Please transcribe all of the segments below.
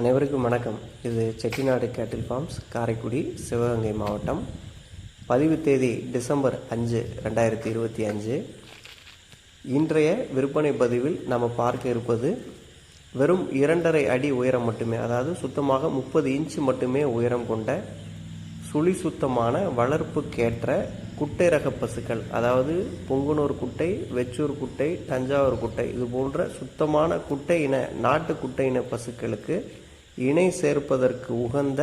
அனைவருக்கும் வணக்கம். இது செட்டிநாடு கேட்டில் ஃபார்ம்ஸ் காரைக்குடி சிவகங்கை மாவட்டம். பதிவு தேதி டிசம்பர் அஞ்சு ரெண்டாயிரத்தி இருபத்தி அஞ்சு. இன்றைய விற்பனை பதிவில் நாம் பார்க்க இருப்பது வெறும் இரண்டரை அடி உயரம் மட்டுமே அதாவது சுத்தமாக முப்பது இன்ச்சு மட்டுமே உயரம் கொண்ட சுழி சுத்தமான வளர்ப்புக்கேற்ற குட்டை ரக பசுக்கள் அதாவது பொங்குனூர் குட்டை வெச்சூர் குட்டை தஞ்சாவூர் குட்டை இது போன்ற சுத்தமான குட்டை இன நாட்டு குட்டை இன பசுக்களுக்கு இணை சேர்ப்பதற்கு உகந்த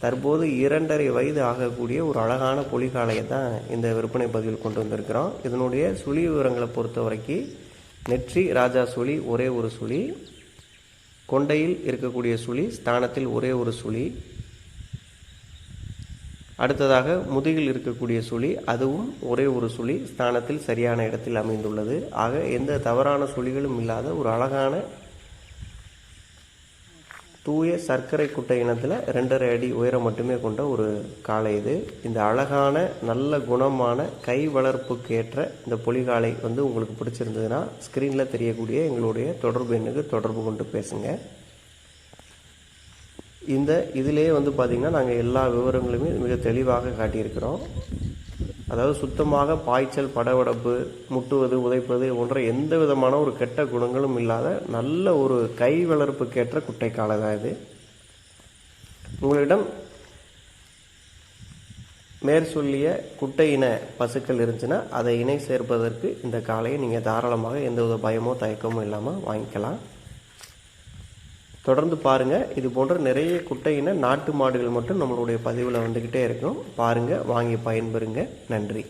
தற்போது இரண்டரை வயது ஆகக்கூடிய ஒரு அழகான பொலிகாலையை தான் இந்த விற்பனை பதிவில் கொண்டு வந்திருக்கிறோம். இதனுடைய சுழி விவரங்களை பொறுத்த வரைக்கும் நெற்றி ராஜா சுழி ஒரே ஒரு சுழி கொண்டையில் இருக்கக்கூடிய சுழி ஸ்தானத்தில் ஒரே ஒரு சுழி அடுத்ததாக முதுகில் இருக்கக்கூடிய சுழி அதுவும் ஒரே ஒரு சுழி ஸ்தானத்தில் சரியான இடத்தில் அமைந்துள்ளது. ஆக எந்த தவறான சுழிகளும் இல்லாத ஒரு அழகான தூய சர்க்கரை குட்டை இனத்தில் ரெண்டரை அடி உயரம் மட்டுமே கொண்ட ஒரு காளை இது. இந்த அழகான நல்ல குணமான கை வளர்ப்புக்கு ஏற்ற இந்த பொலிகாலை வந்து உங்களுக்கு பிடிச்சிருந்ததுன்னா ஸ்க்ரீனில் தெரியக்கூடிய எங்களுடைய தொடர்பு எண்ணுக்கு தொடர்பு கொண்டு பேசுங்க. இந்த இதிலே வந்து பார்த்திங்கன்னா நாங்கள் எல்லா விவரங்களுமே மிக தெளிவாக காட்டியிருக்கிறோம். அதாவது சுத்தமாக பாய்ச்சல் படவடப்பு முட்டுவது உதைப்பது போன்ற எந்த விதமான ஒரு கெட்ட குணங்களும் இல்லாத நல்ல ஒரு கை வளர்ப்புக்கேற்ற குட்டை காலை தான் இது. உங்களிடம் மேற்சொல்லிய குட்டை இன பசுக்கள் இருந்துச்சுன்னா அதை இணை சேர்ப்பதற்கு இந்த காலையை நீங்கள் தாராளமாக எந்தவித பயமோ தயக்கமோ இல்லாமல் வாங்கிக்கலாம். தொடர்ந்து பாருங்கள் இது போன்ற நிறைய குட்டையின நாட்டு மாடுகள் மட்டும் நம்மளுடைய பதிவில் வந்துக்கிட்டே இருக்கும். பாருங்கள் வாங்கி பயன்பெறுங்க. நன்றி.